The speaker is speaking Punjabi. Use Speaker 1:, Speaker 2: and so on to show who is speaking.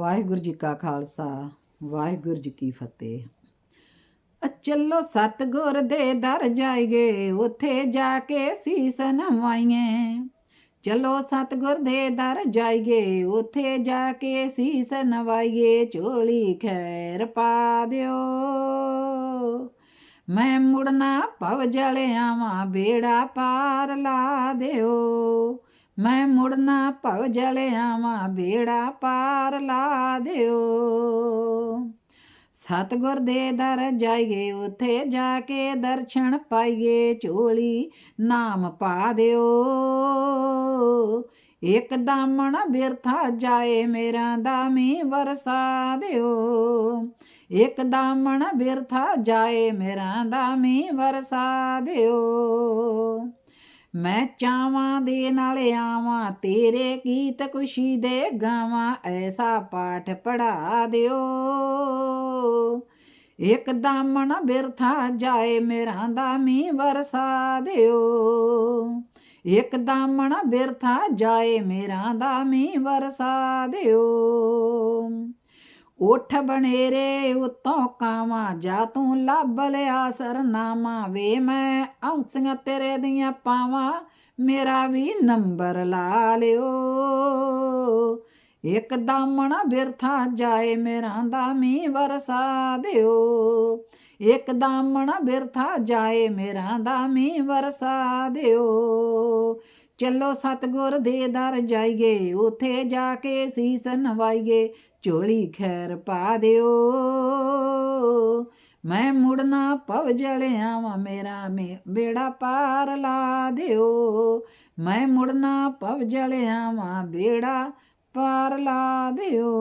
Speaker 1: ਵਾਹਿਗੁਰੂ ਜੀ ਕਾ ਖਾਲਸਾ, ਵਾਹਿਗੁਰੂ ਜੀ ਕੀ ਫਤਿਹ। ਚੱਲੋ ਸਤਗੁਰ ਦੇ ਦਰ ਜਾਈਏ, ਉਥੇ ਜਾ ਕੇ ਸੀਸ ਨਵਾਈਏ। ਚਲੋ ਸਤਗੁਰ ਦੇ ਦਰ ਜਾਈਏ, ਉਥੇ ਜਾ ਕੇ ਸੀਸ ਨਵਾਈਏ। ਝੋਲੀ ਖੈਰ ਪਾ ਦਿਓ। ਮੈਂ ਮੁੜਨਾ ਪਵ ਜਲਿਆਵਾਂ ਬੇੜਾ ਪਾਰ ਲਾ ਦਿਓ। ਮੈਂ ਮੁੜਨਾ ਭਵ ਜਲ ਆਵਾਂ ਬੇੜਾ ਪਾਰ ਲਾ ਦਿਓ। ਸਤਗੁਰ ਦੇ ਦਰ ਜਾਈਏ, ਉਥੇ ਜਾ ਕੇ ਦਰਸ਼ਨ ਪਾਈਏ, ਝੋਲੀ ਨਾਮ ਪਾ ਦਿਓ। ਇੱਕ ਦਾਮਣ ਬਿਰਥਾ ਜਾਏ, ਮੇਰਾ ਦਾਮੀ ਵਰਸਾ ਦਿਓ। ਇੱਕ ਦਾਮਣ ਬਿਰਥਾ ਜਾਏ, ਮੇਰਾ ਦਾਮੀ ਵਰਸਾ ਦਿਓ। ਮੈਂ ਚਾਵਾਂ ਦੇ ਨਾਲ ਆਵਾਂ, ਤੇਰੇ ਗੀਤ ਖੁਸ਼ੀ ਦੇ ਗਾਵਾਂ, ਐਸਾ ਪਾਠ ਪੜਾ ਦਿਓ। ਇੱਕ ਦਾਮਣ ਬਿਰਥਾ ਜਾਏ, ਮੇਰਾ ਦਾਮੀ ਵਰਸਾ ਦਿਓ। ਇੱਕ ਦਾਮਣ ਬਿਰਥਾ ਜਾਏ, ਮੇਰਾ ਦਾਮੀ ਵਰਸਾ ਦਿਓ। ਉਠ ਬਨੇਰੇ ਉਤੋਂ ਕਾਵਾਂ, ਜਾ ਤੂੰ ਲੱਭ ਲਿਆ ਸਰਨਾਮਾ, ਵੇ ਮੈਂ ਔਂਸੀਆਂ ਤੇਰੇ ਦੀਆਂ ਪਾਵਾਂ, ਮੇਰਾ ਵੀ ਨੰਬਰ ਲਾ ਲਿਓ। ਇੱਕ ਦਾਮਣਾ ਬਿਰਥਾ ਜਾਏ ਮੇਰਾ ਦਾਮੀ ਵਰਸਾ ਦਿਓ। ਇੱਕ ਦਾਮਣਾ ਬਿਰਥਾ ਜਾਏ ਮੇਰਾ ਦਾਮੀ ਵਰਸਾ ਦਿਓ। ਚੱਲੋ ਸਤਗੁਰ ਦੇ ਦਰ ਜਾਈਏ, ਉਥੇ ਜਾ ਕੇ ਸੀਸ ਨਵਾਈਏ ਝੋਲੀ ਖੈਰ ਪਾ ਦਿਓ। ਮੈਂ ਮੁੜਨਾ ਪਵ ਜਲ ਆਵਾਂ ਮੇਰਾ ਮੇ- ਬੇੜਾ ਪਾਰ ਲਾ ਦਿਓ। ਮੈਂ ਮੁੜਨਾ ਪਵ ਜਲ ਆਵਾਂ ਬੇੜਾ ਪਾਰ ਲਾ ਦਿਓ।